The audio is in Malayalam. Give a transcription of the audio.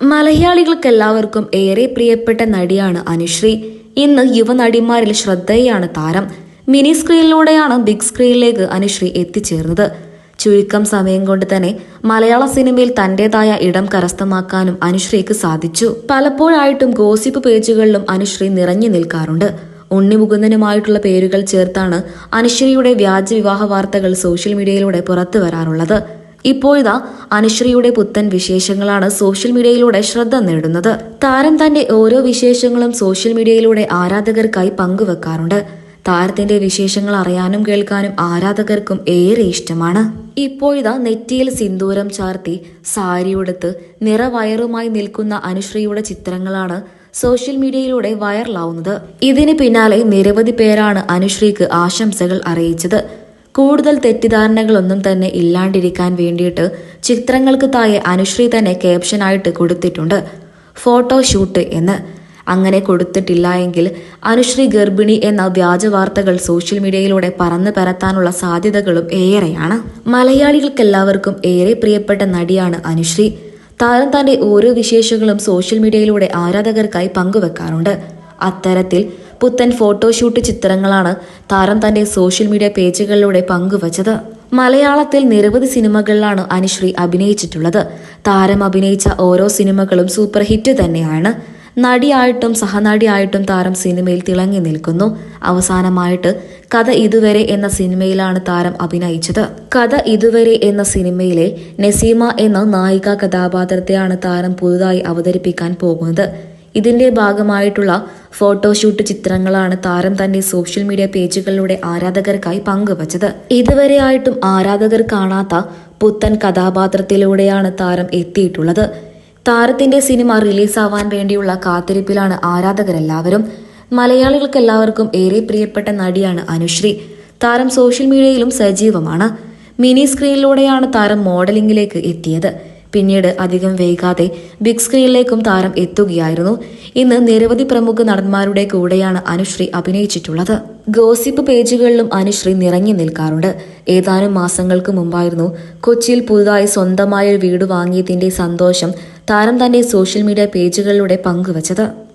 മലയാളികൾക്കെല്ലാവർക്കും ഏറെ പ്രിയപ്പെട്ട നടിയാണ് അനുശ്രീ. ഇന്ന് യുവനടിമാരിൽ ശ്രദ്ധേയാണ് താരം. മിനി സ്ക്രീനിലൂടെയാണ് ബിഗ് സ്ക്രീനിലേക്ക് അനുശ്രീ എത്തിച്ചേർന്നത്. ചുരുക്കം സമയം കൊണ്ട് തന്നെ മലയാള സിനിമയിൽ തന്റേതായ ഇടം കരസ്ഥമാക്കാനും അനുശ്രീക്ക് സാധിച്ചു. പലപ്പോഴായിട്ടും ഗോസിപ്പ് പേജുകളിലും അനുശ്രീ നിറഞ്ഞു നിൽക്കാറുണ്ട്. ഉണ്ണിമുകുന്ദനുമായിട്ടുള്ള പേരുകൾ ചേർത്താണ് അനുശ്രീയുടെ വ്യാജ വിവാഹ വാർത്തകൾ സോഷ്യൽ മീഡിയയിലൂടെ പുറത്തു വരാറുള്ളത്. ഇപ്പോഴിതാ അനുശ്രീയുടെ പുത്തൻ വിശേഷങ്ങളാണ് സോഷ്യൽ മീഡിയയിലൂടെ ശ്രദ്ധ നേടുന്നത്. താരം തന്റെ ഓരോ വിശേഷങ്ങളും സോഷ്യൽ മീഡിയയിലൂടെ ആരാധകർക്കായി പങ്കുവെക്കാറുണ്ട്. താരത്തിന്റെ വിശേഷങ്ങൾ അറിയാനും കേൾക്കാനും ആരാധകർക്കും ഏറെ ഇഷ്ടമാണ്. ഇപ്പോഴിതാ നെറ്റിയിൽ സിന്ദൂരം ചാർത്തി സാരിയുടുത്ത് നിറവയറുമായി നിൽക്കുന്ന അനുശ്രീയുടെ ചിത്രങ്ങളാണ് സോഷ്യൽ മീഡിയയിലൂടെ വൈറലാവുന്നത്. ഇതിന് പിന്നാലെ നിരവധി പേരാണ് അനുശ്രീക്ക് ആശംസകൾ അറിയിച്ചത്. കൂടുതൽ തെറ്റിദ്ധാരണകളൊന്നും തന്നെ ഇല്ലാണ്ടിരിക്കാൻ വേണ്ടിയിട്ട് ചിത്രങ്ങൾക്ക് താഴെ അനുശ്രീ തന്നെ ക്യാപ്ഷനായിട്ട് കൊടുത്തിട്ടുണ്ട്. ഫോട്ടോ ഷൂട്ട് എന്ന്. അങ്ങനെ കൊടുത്തിട്ടില്ല എങ്കിൽ അനുശ്രീ ഗർഭിണി എന്ന വ്യാജ വാർത്തകൾ സോഷ്യൽ മീഡിയയിലൂടെ പറന്നു പരത്താനുള്ള സാധ്യതകളും ഏറെയാണ്. മലയാളികൾക്കെല്ലാവർക്കും ഏറെ പ്രിയപ്പെട്ട നടിയാണ് അനുശ്രീ. താരം തന്റെ ഓരോ വിശേഷങ്ങളും സോഷ്യൽ മീഡിയയിലൂടെ ആരാധകർക്കായി പങ്കുവെക്കാറുണ്ട്. അത്തരത്തിൽ പുത്തൻ ഫോട്ടോഷൂട്ട് ചിത്രങ്ങളാണ് താരം തന്റെ സോഷ്യൽ മീഡിയ പേജുകളിലൂടെ പങ്കുവച്ചത്. മലയാളത്തിൽ നിരവധി സിനിമകളിലാണ് അനുശ്രീ അഭിനയിച്ചിട്ടുള്ളത്. താരം അഭിനയിച്ച ഓരോ സിനിമകളും സൂപ്പർ ഹിറ്റ് തന്നെയാണ്. നടിയായിട്ടും സഹനടിയായിട്ടും താരം സിനിമയിൽ തിളങ്ങി നിൽക്കുന്നു. അവസാനമായിട്ട് കഥ ഇതുവരെ എന്ന സിനിമയിലാണ് താരം അഭിനയിച്ചത്. കഥ ഇതുവരെ എന്ന സിനിമയിലെ നസീമ എന്ന നായിക കഥാപാത്രത്തെയാണ് താരം പുതുതായി അവതരിപ്പിക്കാൻ പോകുന്നത്. ഇതിന്റെ ഭാഗമായിട്ടുള്ള ഫോട്ടോഷൂട്ട് ചിത്രങ്ങളാണ് താരം തന്റെ സോഷ്യൽ മീഡിയ പേജുകളിലൂടെ ആരാധകർക്കായി പങ്കുവച്ചത്. ഇതുവരെയായിട്ടും ആരാധകർ കാണാത്ത പുത്തൻ കഥാപാത്രത്തിലൂടെയാണ് താരം എത്തിയിട്ടുള്ളത്. താരത്തിന്റെ സിനിമ റിലീസാവാൻ വേണ്ടിയുള്ള കാത്തിരിപ്പിലാണ് ആരാധകരെല്ലാവരും. മലയാളികൾക്കെല്ലാവർക്കും ഏറെ പ്രിയപ്പെട്ട നടിയാണ് അനുശ്രീ. താരം സോഷ്യൽ മീഡിയയിലും സജീവമാണ്. മിനി സ്ക്രീനിലൂടെയാണ് താരം മോഡലിംഗിലേക്ക് എത്തിയത്. പിന്നീട് അധികം വൈകാതെ ബിഗ് സ്ക്രീനിലേക്കും താരം എത്തുകയായിരുന്നു. ഇന്ന് നിരവധി പ്രമുഖ നടന്മാരുടെ കൂടെയാണ് അനുശ്രീ അഭിനയിച്ചിട്ടുള്ളത്. ഗോസിപ്പ് പേജുകളിലും അനുശ്രീ നിറഞ്ഞു നിൽക്കാറുണ്ട്. ഏതാനും മാസങ്ങൾക്ക് മുമ്പായിരുന്നു കൊച്ചിയിൽ പുതുതായി സ്വന്തമായ വീട് വാങ്ങിയതിന്റെ സന്തോഷം താരം തന്റെ സോഷ്യൽ മീഡിയ പേജുകളിലൂടെ പങ്കുവച്ചത്.